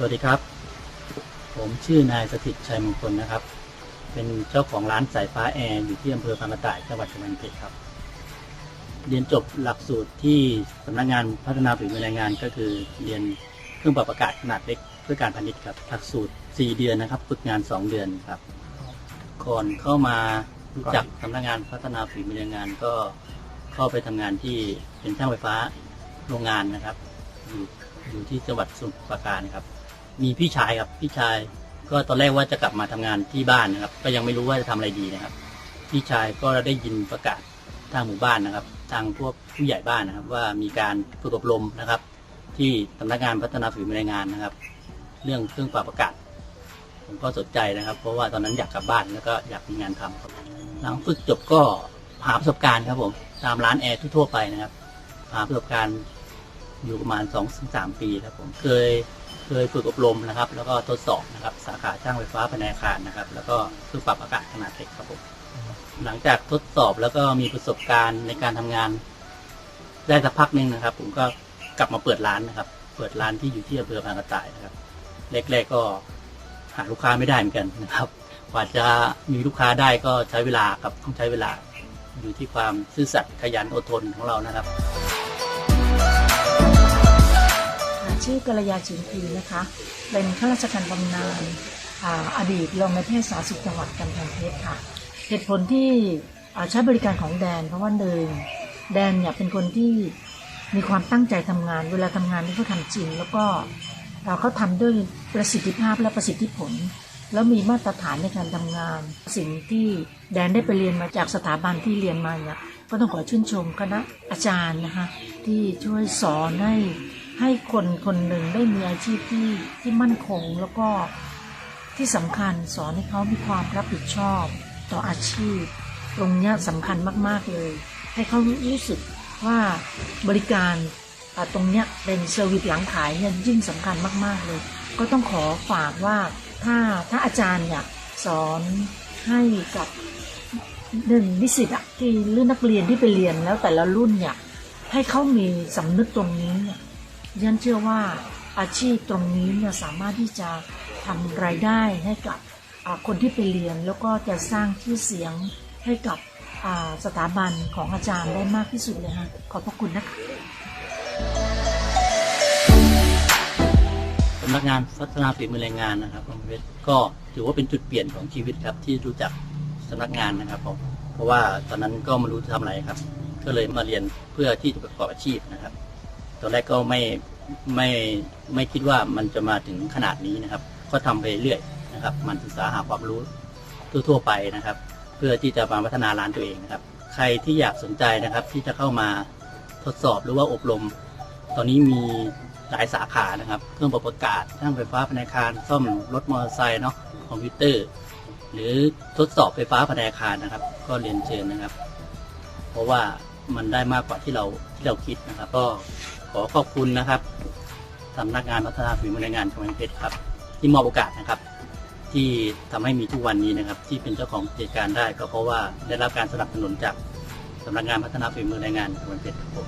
สวัสดีครับ ผมชื่อนายสถิตชัยมงคลนะครับ เป็นเจ้าของร้านสายฟ้าแอร์อยู่ที่อำเภอพานกระต่ายจังหวัดกำแพงเพชรครับ เรียนจบหลักสูตรที่สำนักงานพัฒนาฝีมือแรงงานก็คือเรียนเครื่องปรับอากาศขนาดเล็กเพื่อการพาณิชย์ครับ หลักสูตร 4 เดือนนะครับ ฝึกงาน 2 เดือนครับก่อนเข้ามารู้จักสำนักงานพัฒนาฝีมือแรงงานก็เข้าไปทำงานที่เป็นช่างไฟฟ้าโรงงานนะครับ อยู่อยู่ที่จังหวัดสมุทรปราการครับ มีพี่ชายครับพี่ชาย ก็ตอนแรกว่าจะกลับมาทำงานที่บ้านนะครับ ก็ยังไม่รู้ว่าจะทำอะไรดีนะครับ พี่ชายก็ได้ยินประกาศทางหมู่บ้านนะครับ ทางพวกผู้ใหญ่บ้านนะครับ ว่ามีการฝึกอบรมนะครับ ที่สำนักงานพัฒนาฝีมือแรงงานนะครับ เรื่องเครื่องปรับอากาศผมก็สนใจนะครับ เพราะว่าตอนนั้นอยากกลับบ้านแล้วก็อยากมีงานทำครับหลังฝึกจบก็หาประสบการณ์ครับผมตามร้านแอร์ทั่วไปนะครับ หาประสบการณ์อยู่ประมาณ2อถึงสปีครับผมเคย เคยฝึกอบรมนะครับ แล้วก็ทดสอบนะครับ สาขาช่างไฟฟ้าภายในอาคารนะครับ แล้วก็เครื่องปรับอากาศขนาดเล็กครับผมหลังจากทดสอบแล้วก็มีประสบการณ์ในการทำงาน ได้สักพักหนึ่งนะครับ ผมก็กลับมาเปิดร้านนะครับ เปิดร้านที่อยู่ที่อำเภอพานกระต่ายนะครับแรกๆก็หาลูกค้าไม่ได้เหมือนกันนะครับกว่าจะมีลูกค้าได้ก็ใช้เวลาครับต้องใช้เวลาอยู่ที่ความซื่อสัตย์ขยันอดทนของเรานะครับ ชื่อกัลยาจินพีนะคะ เป็นข้าราชการบำนาญออดีตรองนายแพทย์สาธารณสุขจังหวัดกำแพงเพชรค่ะ เหตุผลที่ใช้บริการของแดน เพราะว่าหนึ่งแดนเนี่ยเป็นคนที่มีความตั้งใจทำงาน เวลาทำงานนี่เขาทำจริง แล้วก็เขาทำด้วยประสิทธิภาพและประสิทธิผล แล้วมีมาตรฐานในการทำงาน สิ่งที่แดนได้ไปเรียนมาจากสถาบันที่เรียนมาเนี่ยก็ต้องขอชื่นชมคณะอาจารย์นะคะที่ช่วยสอนให้ ให้คนคนหนึ่งได้มีอาชีพที่ที่มั่นคงแล้วก็ที่สำคัญสอนให้เขามีความรับผิดชอบ ต่ออาชีพ ตรงนี้สำคัญมากๆเลย ให้เขารู้สึกว่าบริการตรงเนี้ยเป็นเซอร์วิสหลังขายเนี่ยยิ่งสำคัญมาก ๆเลย ก็ต้องขอฝากว่าถ้าถ้าอาจารย์เนี่ยสอนให้กับหนึ่งนิสิตอะที่หรือนักเรียนที่ไปเรียนแล้วแต่ละรุ่นเนี่ยให้เขามีสำนึกตรงนี้เนี่ย ยันเชื่อว่าอาชีพตรงนี้เนี่ยสามารถที่จะทำรายได้ให้กับคนที่ไปเรียน แล้วก็จะสร้างชื่อเสียงให้กับสถาบันของอาจารย์ได้มากที่สุดเลยค่ะขอบพระคุณนะคะสำนักงานพัฒนาฝีมือแรงงานนะครับผมเพชรก็ถือว่าเป็นจุดเปลี่ยนของชีวิตครับที่รู้จักสำนักงานนะครับผมเพราะว่าตอนนั้นก็ไม่รู้จะทำอะไรครับ ก็เลยมาเรียนเพื่อที่จะประกอบอาชีพนะครับ ตอนแรกก็ไม่ไม่ไม่คิดว่ามันจะมาถึงขนาดนี้นะครับ ก็ทำไปเรื่อยนะครับ มันศึกษาหาความรู้ทั่วๆไปนะครับ เพื่อที่จะมาพัฒนาร้านตัวเองนะครับ ใครที่อยากสนใจนะครับ ที่จะเข้ามาทดสอบหรือว่าอบรม ตอนนี้มีหลายสาขานะครับ เครื่องปรับอากาศช่างไฟฟ้าภายในอาคารซ่อมรถมอเตอร์ไซค์เนาะคอมพิวเตอร์ หรือทดสอบไฟฟ้าภายในอาคารนะครับ ก็เรียนเชิญนะครับ เพราะว่า มันได้มากกว่าที่เราที่เราคิดนะครับ ก็ขอขอบคุณนะครับสำนักงานพัฒนาฝีมือแรงงานจังหวัดเพชรครับ ที่มอบโอกาสนะครับ ที่ทำให้มีทุกวันนี้นะครับ ที่เป็นเจ้าของกิจการได้ก็เพราะว่าได้รับการสนับสนุนจากสำนักงานพัฒนาฝีมือแรงงานจังหวัดเพชรครับผม